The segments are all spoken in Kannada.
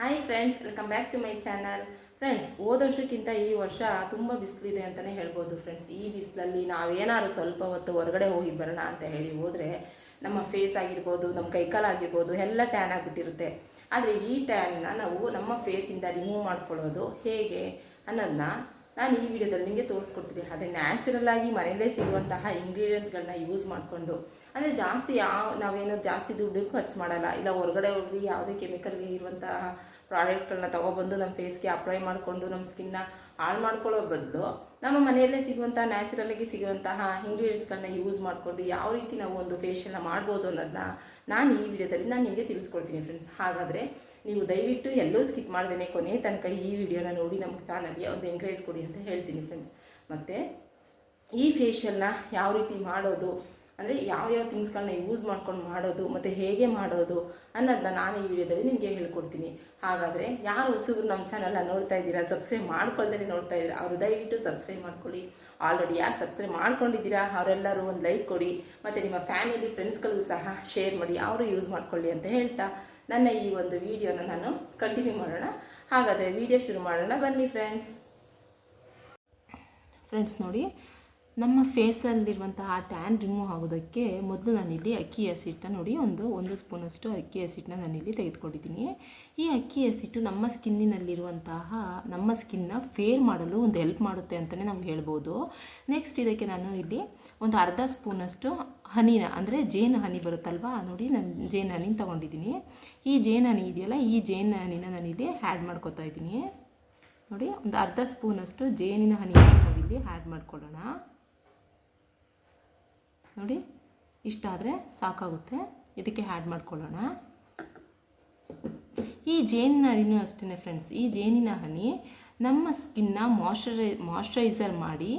Hi friends welcome back to my channel friends ಹೋದ ವರ್ಷಕ್ಕಿಂತ ಈ ವರ್ಷ ತುಂಬ ಬಿಸಿಲಿದೆ ಅಂತಲೇ ಹೇಳ್ಬೋದು ಫ್ರೆಂಡ್ಸ್ ಈ ಬಿಸಿಲಲ್ಲಿ ನಾವೇನಾದ್ರು ಸ್ವಲ್ಪ ಹೊತ್ತು ಹೊರಗಡೆ ಹೋಗಿ ಬರೋಣ ಅಂತ ಹೇಳಿ ಹೋದರೆ ನಮ್ಮ ಫೇಸ್ ಆಗಿರ್ಬೋದು, ನಮ್ಮ ಕೈಕಾಲು ಆಗಿರ್ಬೋದು ಎಲ್ಲ ಟ್ಯಾನ್ ಆಗಿಬಿಟ್ಟಿರುತ್ತೆ. ಆದರೆ ಈ ಟ್ಯಾನ್ನ ನಾವು ನಮ್ಮ ಫೇಸಿಂದ ರಿಮೂವ್ ಮಾಡ್ಕೊಳ್ಳೋದು ಹೇಗೆ ಅನ್ನೋದನ್ನ ನಾನು ಈ ವಿಡಿಯೋದಲ್ಲಿ ನಿಮಗೆ ತೋರಿಸ್ಕೊಡ್ತೀನಿ. ಅದೇ ನ್ಯಾಚುರಲ್ ಆಗಿ ಮನೆಯಲ್ಲೇ ಸಿಗುವಂತಹ ಇಂಗ್ರೀಡಿಯೆಂಟ್ಸ್ಗಳನ್ನ ಯೂಸ್ ಮಾಡಿಕೊಂಡು. ಅಂದರೆ ಜಾಸ್ತಿ ಯಾವ ನಾವೇನೋ ಜಾಸ್ತಿ ದುಡ್ಡು ಖರ್ಚು ಮಾಡಲ್ಲ. ಇಲ್ಲ ಹೊರಗಡೆ ಹೋಗಿ ಯಾವುದೇ ಕೆಮಿಕಲ್ ಇರುವಂತಹ ಪ್ರಾಡಕ್ಟ್ಗಳನ್ನ ತೊಗೊಬಂದು ನಮ್ಮ ಫೇಸ್ಗೆ ಅಪ್ಲೈ ಮಾಡಿಕೊಂಡು ನಮ್ಮ ಸ್ಕಿನ್ನ ಹಾಳು ಮಾಡ್ಕೊಳ್ಳೋ ಬದಲು ನಮ್ಮ ಮನೆಯಲ್ಲೇ ಸಿಗುವಂಥ ನ್ಯಾಚುರಲಾಗಿ ಸಿಗುವಂತಹ ಇಂಗ್ರೀಡಿಯೆಂಟ್ಸ್ಗಳನ್ನ ಯೂಸ್ ಮಾಡಿಕೊಂಡು ಯಾವ ರೀತಿ ನಾವು ಒಂದು ಫೇಶಿಯಲ್ನ ಮಾಡ್ಬೋದು ಅನ್ನೋದನ್ನ ನಾನು ಈ ವಿಡಿಯೋದಲ್ಲಿ ನಾನು ನಿಮಗೆ ತಿಳಿಸ್ಕೊಡ್ತೀನಿ ಫ್ರೆಂಡ್ಸ್. ಹಾಗಾದರೆ ನೀವು ದಯವಿಟ್ಟು ಎಲ್ಲೂ ಸ್ಕಿಪ್ ಮಾಡ್ದೇನೆ ಕೊನೆ ತನಕ ಈ ವಿಡಿಯೋನ ನೋಡಿ ನಮ್ಮ ಚಾನಲ್ಗೆ ಒಂದು ಎಂಕರೇಜ್ ಕೊಡಿ ಅಂತ ಹೇಳ್ತೀನಿ ಫ್ರೆಂಡ್ಸ್. ಮತ್ತು ಈ ಫೇಶಿಯಲ್ನ ಯಾವ ರೀತಿ ಮಾಡೋದು ಅಂದರೆ ಯಾವ್ಯಾವ ಥಿಂಗ್ಸ್ಗಳನ್ನ ಯೂಸ್ ಮಾಡ್ಕೊಂಡು ಮಾಡೋದು, ಮತ್ತು ಹೇಗೆ ಮಾಡೋದು ಅನ್ನೋದನ್ನ ನಾನು ಈ ವಿಡಿಯೋದಲ್ಲಿ ನಿಮಗೆ ಹೇಳ್ಕೊಡ್ತೀನಿ. ಹಾಗಾದರೆ ಯಾರು ಹೊಸಬ್ರು ನಮ್ಮ ಚಾನಲ್ನ ನೋಡ್ತಾ ಇದ್ದೀರಾ ಸಬ್ಸ್ಕ್ರೈಬ್ ಮಾಡ್ಕೊಳ್ದೇ ನೋಡ್ತಾ ಇದ್ದೀರಾ, ಅವರು ದಯವಿಟ್ಟು ಸಬ್ಸ್ಕ್ರೈಬ್ ಮಾಡ್ಕೊಳ್ಳಿ. ಆಲ್ರೆಡಿ ಯಾರು ಸಬ್ಸ್ಕ್ರೈಬ್ ಮಾಡ್ಕೊಂಡಿದ್ದೀರಾ, ಅವರೆಲ್ಲರೂ ಒಂದು ಲೈಕ್ ಕೊಡಿ, ಮತ್ತು ನಿಮ್ಮ ಫ್ಯಾಮಿಲಿ ಫ್ರೆಂಡ್ಸ್ಗಳಿಗೂ ಸಹ ಶೇರ್ ಮಾಡಿ, ಅವರು ಯೂಸ್ ಮಾಡ್ಕೊಳ್ಳಿ ಅಂತ ಹೇಳ್ತಾ ನನ್ನ ಈ ಒಂದು ವಿಡಿಯೋನ ನಾನು ಕಂಟಿನ್ಯೂ ಮಾಡೋಣ. ಹಾಗಾದರೆ ವಿಡಿಯೋ ಶುರು ಮಾಡೋಣ, ಬನ್ನಿ ಫ್ರೆಂಡ್ಸ್ ಫ್ರೆಂಡ್ಸ್ ನೋಡಿ ನಮ್ಮ ಫೇಸಲ್ಲಿರುವಂತಹ ಟ್ಯಾನ್ ರಿಮೂವ್ ಆಗೋದಕ್ಕೆ ಮೊದಲು ನಾನಿಲ್ಲಿ ಅಕ್ಕಿ ಹಸಿಟ್ಟನ್ನ ನೋಡಿ ಒಂದು ಒಂದು ಸ್ಪೂನಷ್ಟು ಅಕ್ಕಿ ಹಸಿಟ್ಟನ್ನ ನಾನಿಲ್ಲಿ ತೆಗೆದುಕೊಂಡಿದ್ದೀನಿ. ಈ ಅಕ್ಕಿ ಹಸಿಟ್ಟು ನಮ್ಮ ಸ್ಕಿನ್ನಿನಲ್ಲಿರುವಂತಹ, ನಮ್ಮ ಸ್ಕಿನ್ನ ಫೇರ್ ಮಾಡಲು ಒಂದು ಹೆಲ್ಪ್ ಮಾಡುತ್ತೆ ಅಂತಲೇ ನಾವು ಹೇಳ್ಬೋದು. ನೆಕ್ಸ್ಟ್ ಇದಕ್ಕೆ ನಾನು ಇಲ್ಲಿ ಒಂದು ಅರ್ಧ ಸ್ಪೂನಷ್ಟು ಹನಿನ, ಅಂದರೆ ಜೇನು ಹನಿ ಬರುತ್ತಲ್ವಾ, ನೋಡಿ ನಾನು ಜೇನು ಹನಿನ ತೊಗೊಂಡಿದ್ದೀನಿ. ಈ ಜೇನು ಹನಿ ಇದೆಯಲ್ಲ, ಈ ಜೇನು ಹನಿನ ನಾನಿಲ್ಲಿ ಆ್ಯಡ್ ಮಾಡ್ಕೊತಾ ಇದ್ದೀನಿ. ನೋಡಿ, ಒಂದು ಅರ್ಧ ಸ್ಪೂನಷ್ಟು ಜೇನಿನ ಹನಿಯನ್ನು ನಾವಿಲ್ಲಿ ಆ್ಯಡ್ ಮಾಡ್ಕೊಳ್ಳೋಣ. ನೋಡಿ ಇಷ್ಟಾದರೆ ಸಾಕಾಗುತ್ತೆ. ಇದಕ್ಕೆ ಆ್ಯಡ್ ಮಾಡ್ಕೊಳ್ಳೋಣ. ಈ ಜೇನಿನ ಹನಿನೂ ಅಷ್ಟೇ ಫ್ರೆಂಡ್ಸ್ ಈ ಜೇನಿನ ಹನಿ ನಮ್ಮ ಸ್ಕಿನ್ನ ಮಾಯ್ಶ್ಚರೈ ಮಾಯ್ಶ್ಚರೈಸರ್ ಮಾಡಿ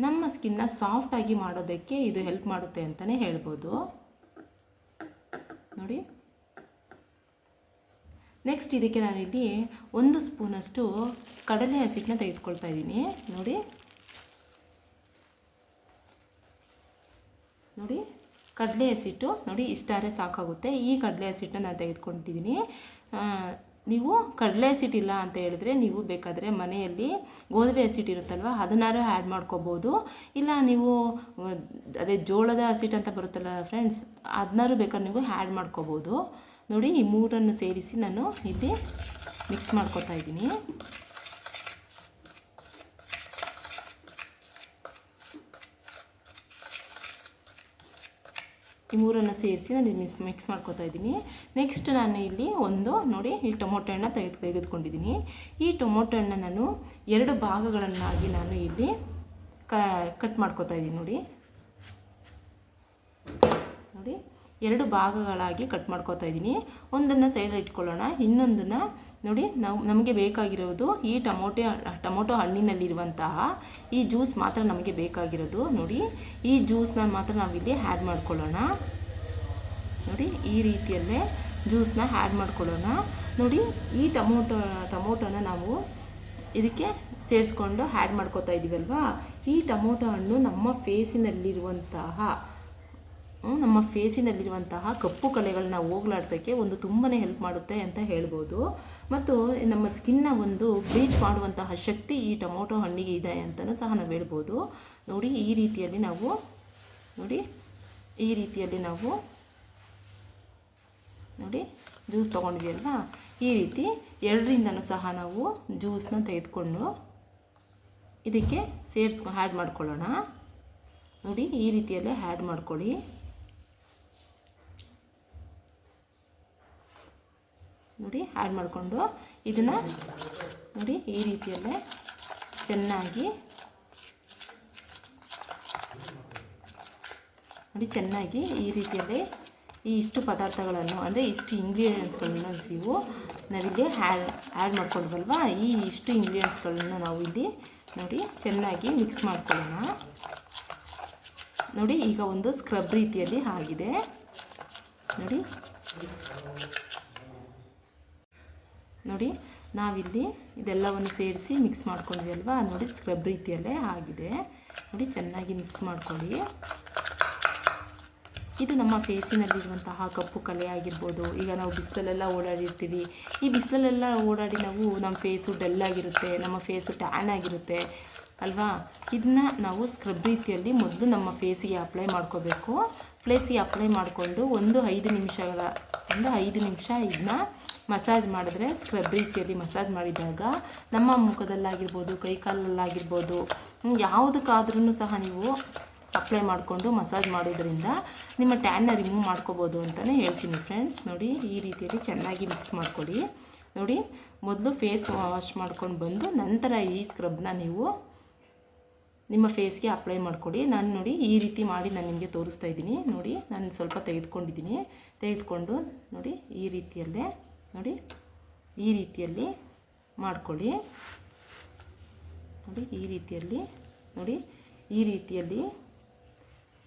ನಮ್ಮ ಸ್ಕಿನ್ನ ಸಾಫ್ಟಾಗಿ ಮಾಡೋದಕ್ಕೆ ಇದು ಹೆಲ್ಪ್ ಮಾಡುತ್ತೆ ಅಂತಲೇ ಹೇಳ್ಬೋದು. ನೋಡಿ. ನೆಕ್ಸ್ಟ್ ಇದಕ್ಕೆ ನಾನಿಲ್ಲಿ ಒಂದು ಸ್ಪೂನಷ್ಟು ಕಡಲೆ ಹಸಿಟ್ಟನ್ನ ತೆಗೆದುಕೊಳ್ತಾ ಇದ್ದೀನಿ. ನೋಡಿ. ನೋಡಿ, ಕಡಲೆ ಹಸಿಟ್ಟು, ನೋಡಿ ಇಷ್ಟಾರೆ ಸಾಕಾಗುತ್ತೆ. ಈ ಕಡಲೆ ಹಸಿಟ್ಟನ್ನ ನಾನು ತೆಗೆದುಕೊಂಡಿದ್ದೀನಿ. ನೀವು ಕಡಲೆ ಹಸಿಟ್ಟಿಲ್ಲ ಅಂತ ಹೇಳಿದ್ರೆ ನೀವು ಬೇಕಾದರೆ ಮನೆಯಲ್ಲಿ ಗೋಧಿ ಹಸಿಟ್ಟು ಇರುತ್ತಲ್ವ ಅದನ್ನಾರು ಆ್ಯಡ್ ಮಾಡ್ಕೋಬೋದು. ಇಲ್ಲ ನೀವು, ಅದೇ ಜೋಳದ ಹಸಿಟ್ಟು ಅಂತ ಬರುತ್ತಲ್ಲ ಫ್ರೆಂಡ್ಸ್ ಅದನ್ನಾರು ಬೇಕಾದ್ರೆ ನೀವು ಆ್ಯಡ್ ಮಾಡ್ಕೋಬೋದು. ನೋಡಿ, ಈ ಮೂರನ್ನು ಸೇರಿಸಿ ನಾನು ಇಲ್ಲಿ ಮಿಕ್ಸ್ ಮಾಡ್ಕೊತಾ ಇದ್ದೀನಿ. ಈ ಮೂರನ್ನು ಸೇರಿಸಿ ನಾನು ಮಿಕ್ಸ್ ಮಿಕ್ಸ್ ಮಾಡ್ಕೊತಾ ಇದ್ದೀನಿ. ನೆಕ್ಸ್ಟ್ ನಾನು ಇಲ್ಲಿ ಒಂದು ನೋಡಿ, ಈ ಟೊಮೊಟೊ ಹಣ್ಣು ತೆಗೆದು ತೆಗೆದುಕೊಂಡಿದ್ದೀನಿ. ಈ ಟೊಮೊಟೊ ಹಣ್ಣು ನಾನು ಎರಡು ಭಾಗಗಳನ್ನಾಗಿ ನಾನು ಇಲ್ಲಿ ಕಟ್ ಮಾಡ್ಕೊತಾ ಇದ್ದೀನಿ ನೋಡಿ. ನೋಡಿ. ಎರಡು ಭಾಗಗಳಾಗಿ ಕಟ್ ಮಾಡ್ಕೋತಾ ಇದ್ದೀನಿ. ಒಂದನ್ನು ಸೈಡಲ್ಲಿ ಇಟ್ಕೊಳ್ಳೋಣ. ಇನ್ನೊಂದನ್ನು ನೋಡಿ ನಾವು ನಮಗೆ ಬೇಕಾಗಿರೋದು ಈ ಟೊಮೊಟೊ ಟೊಮೊಟೊ ಹಣ್ಣಿನಲ್ಲಿರುವಂತಹ ಈ ಜ್ಯೂಸ್ ಮಾತ್ರ ನಮಗೆ ಬೇಕಾಗಿರೋದು. ನೋಡಿ, ಈ ಜ್ಯೂಸ್ನ ಮಾತ್ರ ನಾವಿಲ್ಲಿ ಆ್ಯಡ್ ಮಾಡ್ಕೊಳ್ಳೋಣ. ನೋಡಿ, ಈ ರೀತಿಯಲ್ಲೇ ಜ್ಯೂಸ್ನ ಆ್ಯಡ್ ಮಾಡ್ಕೊಳ್ಳೋಣ. ನೋಡಿ, ಈ ಟೊಮೊಟೊ, ಟೊಮೊಟೊನ ನಾವು ಇದಕ್ಕೆ ಸೇರಿಸ್ಕೊಂಡು ಆ್ಯಡ್ ಮಾಡ್ಕೋತಾ ಇದ್ದೀವಲ್ವಾ ಈ ಟೊಮೊಟೊ ಹಣ್ಣು ನಮ್ಮ ಫೇಸಿನಲ್ಲಿರುವಂತಹ ನಮ್ಮ ಫೇಸಿನಲ್ಲಿರುವಂತಹ ಕಪ್ಪು ಕಲೆಗಳನ್ನ ಹೋಗ್ಲಾಡ್ಸೋಕ್ಕೆ ಒಂದು ತುಂಬಾ ಹೆಲ್ಪ್ ಮಾಡುತ್ತೆ ಅಂತ ಹೇಳ್ಬೋದು. ಮತ್ತು ನಮ್ಮ ಸ್ಕಿನ್ನ ಒಂದು ಬ್ಲೀಚ್ ಮಾಡುವಂತಹ ಶಕ್ತಿ ಈ ಟೊಮೊಟೊ ಹಣ್ಣಿಗೆ ಇದೆ ಅಂತಲೂ ಸಹ ನಾವು ಹೇಳ್ಬೋದು. ನೋಡಿ, ಈ ರೀತಿಯಲ್ಲಿ ನಾವು, ನೋಡಿ, ಈ ರೀತಿಯಲ್ಲಿ ನಾವು, ನೋಡಿ ಜ್ಯೂಸ್ ತೊಗೊಂಡ್ವಿ ಅಲ್ವಾ ಈ ರೀತಿ ಎರಡರಿಂದನೂ ಸಹ ನಾವು ಜ್ಯೂಸನ್ನ ತೆಗೆದುಕೊಂಡು ಇದಕ್ಕೆ ಸೇರಿಸ್ಕೊ ಆ್ಯಡ್ ಮಾಡ್ಕೊಳ್ಳೋಣ. ನೋಡಿ, ಈ ರೀತಿಯಲ್ಲೇ ಆ್ಯಡ್ ಮಾಡ್ಕೊಳ್ಳಿ. ನೋಡಿ ಆ್ಯಡ್ ಮಾಡಿಕೊಂಡು ಇದನ್ನು ನೋಡಿ ಈ ರೀತಿಯಲ್ಲೇ ಚೆನ್ನಾಗಿ ನೋಡಿ ಚೆನ್ನಾಗಿ ಈ ರೀತಿಯಲ್ಲಿ ಈ ಇಷ್ಟು ಪದಾರ್ಥಗಳನ್ನು, ಅಂದರೆ ಇಷ್ಟು ಇಂಗ್ರೀಡಿಯೆಂಟ್ಸ್ಗಳನ್ನು ನೀವು ನಾವಿಲ್ಲಿ ಹ್ಯಾಡ್ ಆ್ಯಡ್ ಮಾಡ್ಕೊಳ್ಬಲ್ವಾ ಈ ಇಷ್ಟು ಇಂಗ್ರೀಡಿಯೆಂಟ್ಸ್ಗಳನ್ನು ನಾವು ಇಲ್ಲಿ ನೋಡಿ ಚೆನ್ನಾಗಿ ಮಿಕ್ಸ್ ಮಾಡ್ಕೊಳ್ಳೋಣ. ನೋಡಿ, ಈಗ ಒಂದು ಸ್ಕ್ರಬ್ ರೀತಿಯಲ್ಲಿ ಆಗಿದೆ. ನೋಡಿ. ನೋಡಿ, ನಾವಿಲ್ಲಿ ಇದೆಲ್ಲವನ್ನು ಸೇರಿಸಿ ಮಿಕ್ಸ್ ಮಾಡ್ಕೊಂಡ್ವಿ ಅಲ್ವಾ? ನೋಡಿ ಸ್ಕ್ರಬ್ ರೀತಿಯಲ್ಲೇ ಆಗಿದೆ. ನೋಡಿ, ಚೆನ್ನಾಗಿ ಮಿಕ್ಸ್ ಮಾಡ್ಕೊಳ್ಳಿ. ಇದು ನಮ್ಮ ಫೇಸಿನಲ್ಲಿರುವಂತಹ ಕಪ್ಪು ಕಲೆ ಆಗಿರ್ಬೋದು. ಈಗ ನಾವು ಬಿಸಿಲಲ್ಲೆಲ್ಲ ಓಡಾಡಿರ್ತೀವಿ. ಈ ಬಿಸಿಲಲ್ಲೆಲ್ಲ ಓಡಾಡಿ ನಾವು ನಮ್ಮ ಫೇಸು ಡಲ್ ಆಗಿರುತ್ತೆ, ನಮ್ಮ ಫೇಸು ಟ್ಯಾನ್ ಆಗಿರುತ್ತೆ. ಅಲ್ವಾ? ಇದನ್ನ ನಾವು ಸ್ಕ್ರಬ್ ರೀತಿಯಲ್ಲಿ ಮೊದಲು ನಮ್ಮ ಫೇಸಿಗೆ ಅಪ್ಲೈ ಮಾಡ್ಕೋಬೇಕು. ಫೇಸಿಗೆ ಅಪ್ಲೈ ಮಾಡಿಕೊಂಡು ಒಂದು ಐದು ನಿಮಿಷಗಳ, ಒಂದು ಐದು ನಿಮಿಷ ಇದನ್ನ ಮಸಾಜ್ ಮಾಡಿದ್ರೆ ಸ್ಕ್ರಬ್ ರೀತಿಯಲ್ಲಿ ಮಸಾಜ್ ಮಾಡಿದಾಗ ನಮ್ಮ ಮುಖದಲ್ಲಾಗಿರ್ಬೋದು ಕೈಕಾಲಲ್ಲಾಗಿರ್ಬೋದು ಯಾವುದಕ್ಕಾದ್ರೂ ಸಹ ನೀವು ಅಪ್ಲೈ ಮಾಡಿಕೊಂಡು ಮಸಾಜ್ ಮಾಡೋದ್ರಿಂದ ನಿಮ್ಮ ಟ್ಯಾನ್ನ ರಿಮೂವ್ ಮಾಡ್ಕೋಬೋದು ಅಂತಲೇ ಹೇಳ್ತೀನಿ ಫ್ರೆಂಡ್ಸ್ ನೋಡಿ, ಈ ರೀತಿಯಲ್ಲಿ ಚೆನ್ನಾಗಿ ಮಿಕ್ಸ್ ಮಾಡ್ಕೊಳ್ಳಿ. ನೋಡಿ, ಮೊದಲು ಫೇಸ್ ವಾಶ್ ಮಾಡ್ಕೊಂಡು ಬಂದು ನಂತರ ಈ ಸ್ಕ್ರಬ್ನ ನೀವು ನಿಮ್ಮ ಫೇಸ್ಗೆ ಅಪ್ಲೈ ಮಾಡಿಕೊಡಿ. ನಾನು ನೋಡಿ ಈ ರೀತಿ ಮಾಡಿ ನಾನು ನಿಮಗೆ ತೋರಿಸ್ತಾ ಇದ್ದೀನಿ. ನೋಡಿ, ನಾನು ಸ್ವಲ್ಪ ತೆಗೆದುಕೊಂಡಿದ್ದೀನಿ. ತೆಗೆದುಕೊಂಡು ನೋಡಿ ಈ ರೀತಿಯಲ್ಲೇ, ನೋಡಿ ಈ ರೀತಿಯಲ್ಲಿ ಮಾಡಿಕೊಳ್ಳಿ. ನೋಡಿ ಈ ರೀತಿಯಲ್ಲಿ, ನೋಡಿ ಈ ರೀತಿಯಲ್ಲಿ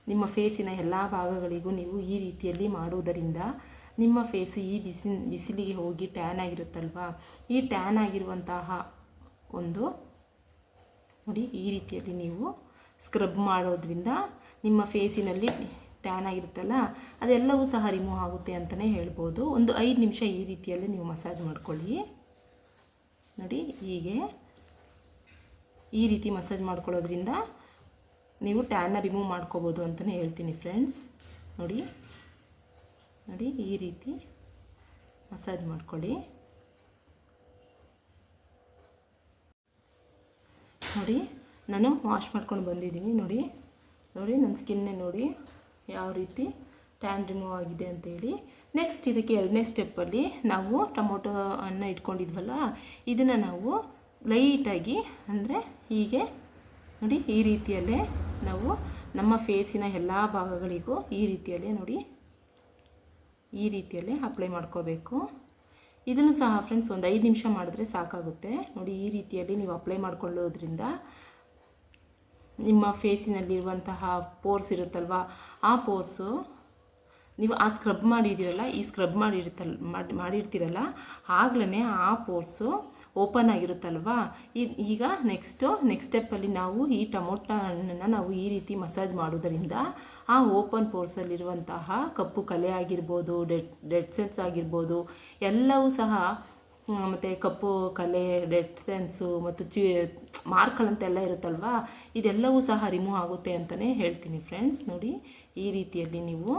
ನಿಮ್ಮ ಫೇಸಿನ ಎಲ್ಲ ಭಾಗಗಳಿಗೂ ನೀವು ಈ ರೀತಿಯಲ್ಲಿ ಮಾಡುವುದರಿಂದ ನಿಮ್ಮ ಫೇಸ್ ಈ ಬಿಸಿ, ಬಿಸಿಲಿಗೆ ಹೋಗಿ ಟ್ಯಾನ್ ಆಗಿರುತ್ತಲ್ವಾ? ಈ ಟ್ಯಾನ್ ಆಗಿರುವಂತಹ ಒಂದು ನೋಡಿ ಈ ರೀತಿಯಲ್ಲಿ ನೀವು ಸ್ಕ್ರಬ್ ಮಾಡೋದ್ರಿಂದ ನಿಮ್ಮ ಫೇಸಿನಲ್ಲಿ ಟ್ಯಾನ್ ಆಗಿರುತ್ತಲ್ಲ, ಅದೆಲ್ಲವೂ ಸಹ ರಿಮೂವ್ ಆಗುತ್ತೆ ಅಂತಲೇ ಹೇಳ್ಬೋದು. ಒಂದು ಐದು ನಿಮಿಷ ಈ ರೀತಿಯಲ್ಲಿ ನೀವು ಮಸಾಜ್ ಮಾಡ್ಕೊಳ್ಳಿ. ನೋಡಿ, ಹೀಗೆ ಈ ರೀತಿ ಮಸಾಜ್ ಮಾಡ್ಕೊಳ್ಳೋದ್ರಿಂದ ನೀವು ಟ್ಯಾನ್ನ ರಿಮೂವ್ ಮಾಡ್ಕೋಬೋದು ಅಂತಲೇ ಹೇಳ್ತೀನಿ ಫ್ರೆಂಡ್ಸ್ ನೋಡಿ ನೋಡಿ, ಈ ರೀತಿ ಮಸಾಜ್ ಮಾಡ್ಕೊಳ್ಳಿ. ನೋಡಿ, ನಾನು ವಾಶ್ ಮಾಡ್ಕೊಂಡು ಬಂದಿದ್ದೀನಿ, ನೋಡಿ. ನೋಡಿ, ನನ್ನ ಸ್ಕಿನ್ನೇ ನೋಡಿ ಯಾವ ರೀತಿ ಟ್ಯಾನ್ ರಿಮೂವ್ ಆಗಿದೆ ಅಂತೇಳಿ ನೆಕ್ಸ್ಟ್ ಇದಕ್ಕೆ ಎರಡನೇ ಸ್ಟೆಪ್ಪಲ್ಲಿ ನಾವು ಟೊಮೊಟೊ ಅನ್ನ ಇಟ್ಕೊಂಡಿದ್ವಲ್ಲ, ಇದನ್ನು ನಾವು ಲೈಟಾಗಿ ಅಂದರೆ ಹೀಗೆ, ನೋಡಿ, ಈ ರೀತಿಯಲ್ಲೇ ನಾವು ನಮ್ಮ ಫೇಸಿನ ಎಲ್ಲ ಭಾಗಗಳಿಗೂ ಈ ರೀತಿಯಲ್ಲೇ ನೋಡಿ, ಈ ರೀತಿಯಲ್ಲೇ ಅಪ್ಲೈ ಮಾಡ್ಕೋಬೇಕು. ಇದನ್ನು ಸಹ ಫ್ರೆಂಡ್ಸ್ ಒಂದು ಐದು ನಿಮಿಷ ಮಾಡಿದ್ರೆ ಸಾಕಾಗುತ್ತೆ. ನೋಡಿ, ಈ ರೀತಿಯಲ್ಲಿ ನೀವು ಅಪ್ಲೈ ಮಾಡ್ಕೊಳ್ಳೋದ್ರಿಂದ ನಿಮ್ಮ ಫೇಸಿನಲ್ಲಿರುವಂತಹ ಪೋರ್ಸ್ ಇರುತ್ತಲ್ವ? ಆ ಪೋರ್ಸು ನೀವು ಆ ಸ್ಕ್ರಬ್ ಮಾಡಿದ್ದೀರಲ್ಲ, ಈ ಸ್ಕ್ರಬ್ ಮಾಡಿರ್ತಲ್ ಮಾಡಿ, ಮಾಡಿರ್ತೀರಲ್ಲ ಆಗ್ಲೇ ಆ ಪೋರ್ಸು ಓಪನ್ ಆಗಿರುತ್ತಲ್ವಾ? ಈಗ ನೆಕ್ಸ್ಟು ನೆಕ್ಸ್ಟ್ ಸ್ಟೆಪ್ಪಲ್ಲಿ ನಾವು ಈ ಟೊಮೊಟೊ ಹಣ್ಣನ್ನು ನಾವು ಈ ರೀತಿ ಮಸಾಜ್ ಮಾಡೋದರಿಂದ ಆ ಓಪನ್ ಪೋರ್ಸಲ್ಲಿರುವಂತಹ ಕಪ್ಪು ಕಲೆ ಆಗಿರ್ಬೋದು, ಡೆಡ್ ಡೆಡ್ ಸೆಲ್ಸ್ ಆಗಿರ್ಬೋದು, ಎಲ್ಲವೂ ಸಹ ಮತ್ತು ಕಪ್ಪು ಕಲೆ, ಡೆಡ್ ಸೆನ್ಸು ಮತ್ತು ಚಿ, ಮಾರ್ಕ್ಗಳಂತೆಲ್ಲ ಇರುತ್ತಲ್ವಾ? ಇದೆಲ್ಲವೂ ಸಹ ರಿಮೂವ್ ಆಗುತ್ತೆ ಅಂತಲೇ ಹೇಳ್ತೀನಿ ಫ್ರೆಂಡ್ಸ್ ನೋಡಿ, ಈ ರೀತಿಯಲ್ಲಿ ನೀವು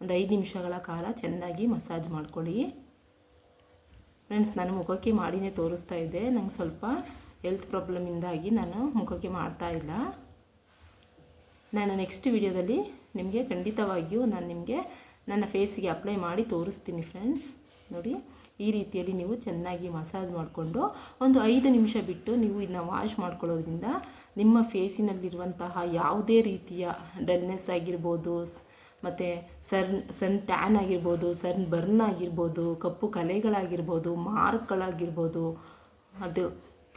ಒಂದು ಐದು ನಿಮಿಷಗಳ ಕಾಲ ಚೆನ್ನಾಗಿ ಮಸಾಜ್ ಮಾಡ್ಕೊಳ್ಳಿ. ಫ್ರೆಂಡ್ಸ್ ನಾನು ಮುಖಕ್ಕೆ ಮಾಡಿನೇ ತೋರಿಸ್ತಾ ಇದ್ದೆ. ನಂಗೆ ಸ್ವಲ್ಪ ಹೆಲ್ತ್ ಪ್ರಾಬ್ಲಮಿಂದಾಗಿ ನಾನು ಮುಖಕ್ಕೆ ಮಾಡ್ತಾ ಇಲ್ಲ. ನಾನು ನೆಕ್ಸ್ಟ್ ವಿಡಿಯೋದಲ್ಲಿ ನಿಮಗೆ ಖಂಡಿತವಾಗಿಯೂ ನಾನು ನಿಮಗೆ ನನ್ನ ಫೇಸಿಗೆ ಅಪ್ಲೈ ಮಾಡಿ ತೋರಿಸ್ತೀನಿ ಫ್ರೆಂಡ್ಸ್ ನೋಡಿ, ಈ ರೀತಿಯಲ್ಲಿ ನೀವು ಚೆನ್ನಾಗಿ ಮಸಾಜ್ ಮಾಡಿಕೊಂಡು ಒಂದು ಐದು ನಿಮಿಷ ಬಿಟ್ಟು ನೀವು ಇದನ್ನ ವಾಶ್ ಮಾಡ್ಕೊಳ್ಳೋದ್ರಿಂದ ನಿಮ್ಮ ಫೇಸಿನಲ್ಲಿರುವಂತಹ ಯಾವುದೇ ರೀತಿಯ ಡಲ್ನೆಸ್ ಆಗಿರ್ಬೋದು ಮತ್ತು ಸನ್ ಸನ್ ಟ್ಯಾನ್ ಆಗಿರ್ಬೋದು, ಸನ್ ಬರ್ನ್ ಆಗಿರ್ಬೋದು, ಕಪ್ಪು ಕಲೆಗಳಾಗಿರ್ಬೋದು, ಮಾರ್ಕ್ಗಳಾಗಿರ್ಬೋದು, ಅದು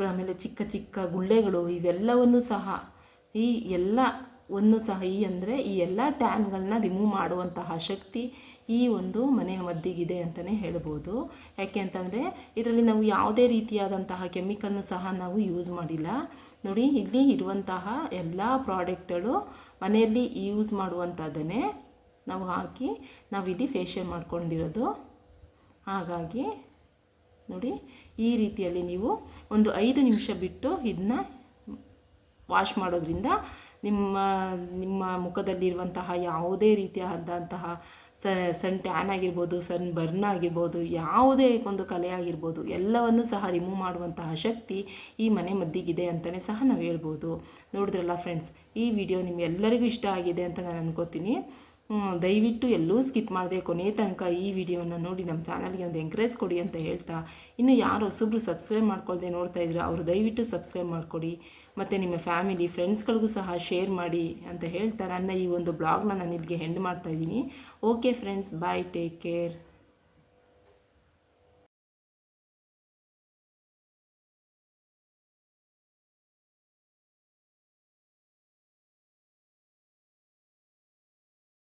ಆಮೇಲೆ ಚಿಕ್ಕ ಚಿಕ್ಕ ಗುಳ್ಳೆಗಳು ಇವೆಲ್ಲವನ್ನು ಸಹ, ಈ ಎಲ್ಲವನ್ನು ಸಹ ಈ ಅಂದರೆ ಈ ಎಲ್ಲ ಟ್ಯಾನ್ಗಳನ್ನ ರಿಮೂವ್ ಮಾಡುವಂತಹ ಶಕ್ತಿ ಈ ಒಂದು ಮನೆಯ ಮದ್ದಿಗಿದೆ ಅಂತಲೇ ಹೇಳ್ಬೋದು. ಯಾಕೆ ಅಂತಂದರೆ ಇದರಲ್ಲಿ ನಾವು ಯಾವುದೇ ರೀತಿಯಾದಂತಹ ಕೆಮಿಕಲ್ನು ಸಹ ನಾವು ಯೂಸ್ ಮಾಡಿಲ್ಲ. ನೋಡಿ, ಇಲ್ಲಿ ಇರುವಂತಹ ಎಲ್ಲ ಪ್ರಾಡಕ್ಟ್ಗಳು ಮನೆಯಲ್ಲಿ ಯೂಸ್ ಮಾಡುವಂಥದ್ದನ್ನೇ ನಾವು ಹಾಕಿ, ನಾವು ಇದು ಫೇಶಿಯಲ್ ಮಾಡ್ಕೊಂಡಿರೋದು. ಹಾಗಾಗಿ, ನೋಡಿ, ಈ ರೀತಿಯಲ್ಲಿ ನೀವು ಒಂದು ಐದು ನಿಮಿಷ ಬಿಟ್ಟು ಇದನ್ನ ವಾಶ್ ಮಾಡೋದ್ರಿಂದ ನಿಮ್ಮ ನಿಮ್ಮ ಮುಖದಲ್ಲಿರುವಂತಹ ಯಾವುದೇ ರೀತಿಯಾದಂತಹ ಸ ಸನ್ ಟ್ಯಾನ್ ಆಗಿರ್ಬೋದು ಸನ್ ಬರ್ನ್ ಆಗಿರ್ಬೋದು, ಯಾವುದೇ ಒಂದು ಕಲೆ ಆಗಿರ್ಬೋದು, ಎಲ್ಲವನ್ನು ಸಹ ರಿಮೂವ್ ಮಾಡುವಂತಹ ಶಕ್ತಿ ಈ ಮನೆ ಮದ್ದಿಗಿದೆ ಅಂತಲೇ ಸಹ ನಾವು ಹೇಳ್ಬೋದು. ನೋಡಿದ್ರಲ್ಲ ಫ್ರೆಂಡ್ಸ್ ಈ ವಿಡಿಯೋ ನಿಮಗೆಲ್ಲರಿಗೂ ಇಷ್ಟ ಆಗಿದೆ ಅಂತ ನಾನು ಅನ್ಕೋತೀನಿ. ದಯವಿಟ್ಟು ಎಲ್ಲೂ ಸ್ಕಿಪ್ ಮಾಡಿದೆ ಕೊನೆಯ ತನಕ ಈ ವಿಡಿಯೋನ ನೋಡಿ ನಮ್ಮ ಚಾನಲ್ಗೆ ಒಂದು ಎಂಕರೇಜ್ ಕೊಡಿ ಅಂತ ಹೇಳ್ತಾ, ಇನ್ನು ಯಾರು ಹೊಸೊಬ್ರು ಸಬ್ಸ್ಕ್ರೈಬ್ ಮಾಡ್ಕೊಳ್ದೆ ನೋಡ್ತಾ ಇದ್ರು ಅವರು ದಯವಿಟ್ಟು ಸಬ್ಸ್ಕ್ರೈಬ್ ಮಾಡಿಕೊಡಿ, ಮತ್ತು ನಿಮ್ಮ ಫ್ಯಾಮಿಲಿ ಫ್ರೆಂಡ್ಸ್ಗಳಿಗೂ ಸಹ ಶೇರ್ ಮಾಡಿ ಅಂತ ಹೇಳ್ತಾ ನನ್ನ ಈ ಒಂದು ಬ್ಲಾಗ್ನ ನಾನು ಇಲ್ಲಿಗೆ ಹೆಂಡ್ ಮಾಡ್ತಾಯಿದ್ದೀನಿ okay friends bye take care